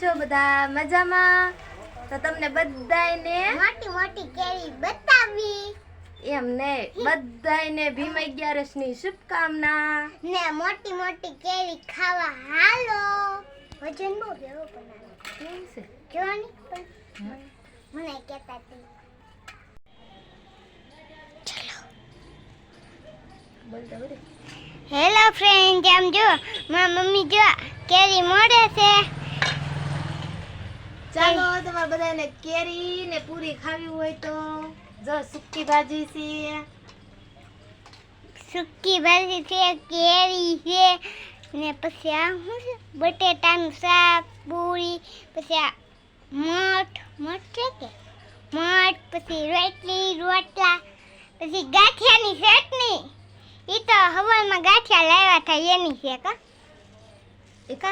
છો બધા? મજામાં? તો તમને બધાયને મોટી મોટી કેરી બતાવી. એમ ને બધાયને ભીમ અગિયારસની શુભકામના. ને મોટી મોટી કેરી ખાવા હાલો. વજન બહુ લેવો ને પણ મને કહેતા હતી હેલો ફ્રેન્ડ કેમ જો મારા મમ્મી જો કેરી મોડે છે. ચાલો તમારે બધાને કેરી ને પૂરી ખાવી હોય તો જો સુકી ભાજી છે. સુકી ભાજી છે, કેરી છે, ને પછી આ શું છે? બટેટાનું શાક, પૂરી, પછી આ મઠ મઠ છે કે? મઠ, પછી રોટલી, રોટલા, પછી ગાંઠિયાની ચટણી. એ તો હવારમાં ગાંઠિયા લાવ્યા હતા એની છે કા?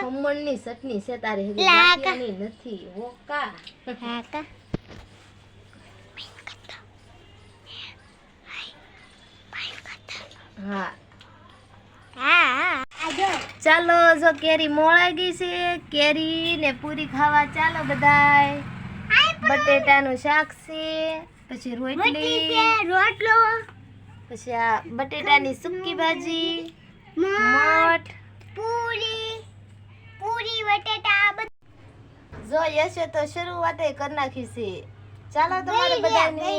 ખમણની ચટણી છે તારી હજી લા, નથી હા આ જો ચાલો જો કેરી મોળાઈ ગઈ છે કેરી ને પૂરી ખાવા ચાલો બધાય. બટેટાનું શાક છે પછી રોટલી. રોટલો પછી આ બટેટાની સુકી ભાજી મઠ મઠ પૂરી પૂરી બટેટા આ બધું જો યશે તો શરૂઆત કરી નાખી છે ચાલો તમારે બધાને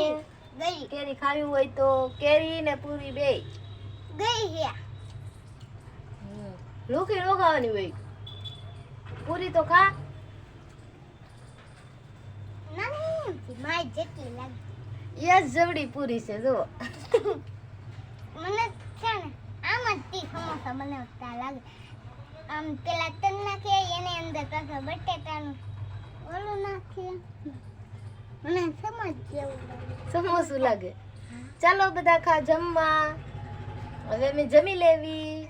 કેરી ખાવી હોય તો કેરી ને પૂરી બે. ગઈ ગયા લોકી નો હોય. પૂરી તો ખા. યસ જવડી પૂરી છે જો મને છે ને આમ જ સમોસા મને લાગે. આમ પેલા તન નાખે એને અંદર પાછા બટેટાનું મને સમજ સમોસું લાગે. ચાલો બધા ખા જમવા. હવે અમે જમી લેવી.